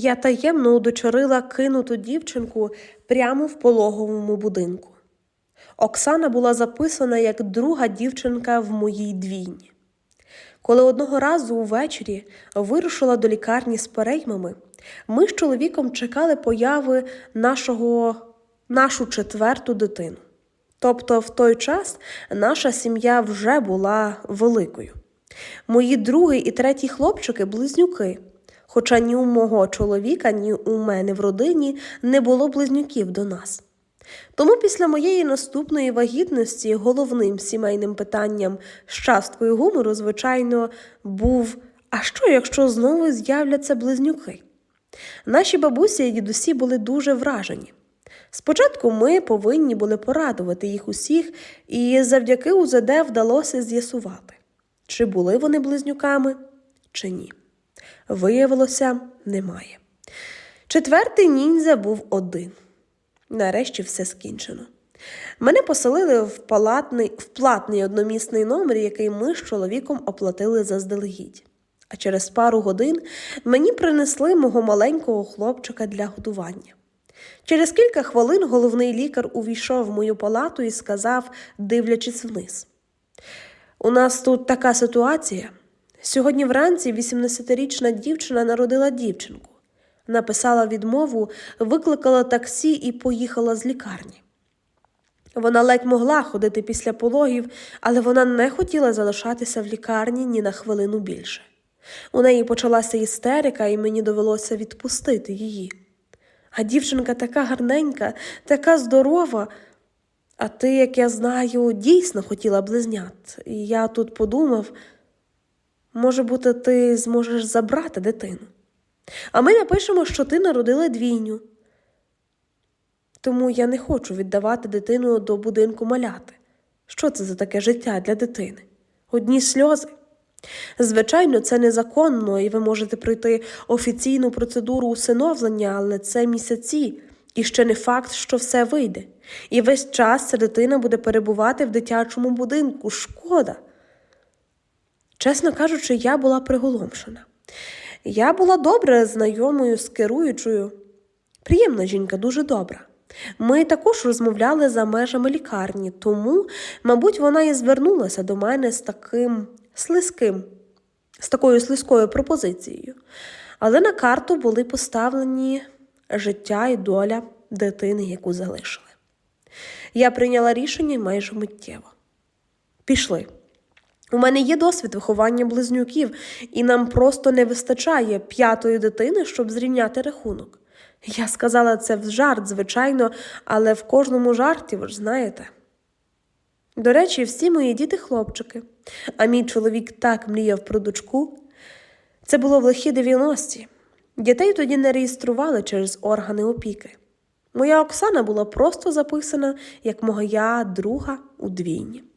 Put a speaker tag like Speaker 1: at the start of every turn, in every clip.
Speaker 1: Я таємно удочерила кинуту дівчинку прямо в пологовому будинку. Оксана була записана як друга дівчинка в моїй двійні. Коли одного разу увечері вирушила до лікарні з переймами, ми з чоловіком чекали появи нашого, нашу четверту дитину. Тобто в той час наша сім'я вже була великою. Мої другий і третій хлопчики близнюки. Хоча ні у мого чоловіка, ні у мене в родині не було близнюків до нас. Тому після моєї наступної вагітності головним сімейним питанням з часткою гумору, звичайно, був: а що, якщо знову з'являться близнюки? Наші бабусі і дідусі були дуже вражені. Спочатку ми повинні були порадувати їх усіх, і завдяки УЗД вдалося з'ясувати, чи були вони близнюками, чи ні. Виявилося, немає. Четвертий ніндзя був один. Нарешті все скінчено. Мене поселили в, палатний, в платний одномісний номер, який ми з чоловіком оплатили заздалегідь. А через пару годин мені принесли мого маленького хлопчика для годування. Через кілька хвилин головний лікар увійшов в мою палату і сказав, дивлячись вниз: У нас тут така ситуація. Сьогодні вранці 18-річна дівчина народила дівчинку, написала відмову, викликала таксі і поїхала з лікарні. Вона ледь могла ходити після пологів, але вона не хотіла залишатися в лікарні ні на хвилину більше. У неї почалася істерика, і мені довелося відпустити її. А дівчинка така гарненька, така здорова. А ти, як я знаю, дійсно хотіла близнят. І я тут подумав, може бути, ти зможеш забрати дитину. А ми напишемо, що ти народила двійню. Тому я не хочу віддавати дитину до будинку маляти. Що це за таке життя для дитини? Одні сльози. Звичайно, це незаконно, і ви можете пройти офіційну процедуру усиновлення, але це місяці, і ще не факт, що все вийде. І весь час ця дитина буде перебувати в дитячому будинку. Шкода. Чесно кажучи, я була приголомшена. Я була добре знайомою з керуючою. Приємна жінка, дуже добра. Ми також розмовляли за межами лікарні, тому, мабуть, вона і звернулася до мене з таким слизьким, з такою слизькою пропозицією. Але на карту були поставлені життя і доля дитини, яку залишили. Я прийняла рішення майже миттєво. Пішли. У мене є досвід виховання близнюків, і нам просто не вистачає п'ятої дитини, щоб зрівняти рахунок. Я сказала це в жарт, звичайно, але в кожному жарті, ви ж знаєте. До речі, всі мої діти хлопчики, а мій чоловік так мріяв про дочку. Це було в лихі 90-ті. Дітей тоді не реєстрували через органи опіки. Моя Оксана була просто записана як моя друга у двійні.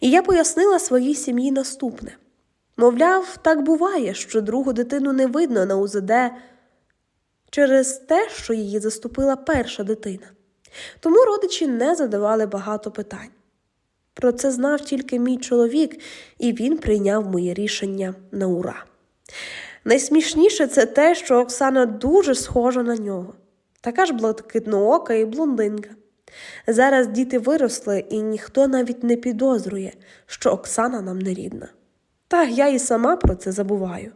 Speaker 1: І я пояснила своїй сім'ї наступне: мовляв, так буває, що другу дитину не видно на УЗД через те, що її заступила перша дитина. Тому родичі не задавали багато питань. Про це знав тільки мій чоловік, і він прийняв моє рішення на ура. Найсмішніше це те, що Оксана дуже схожа на нього, така ж блакитноока і блондинка. Зараз діти виросли, і ніхто навіть не підозрює, що Оксана нам не рідна. Та я і сама про це забуваю.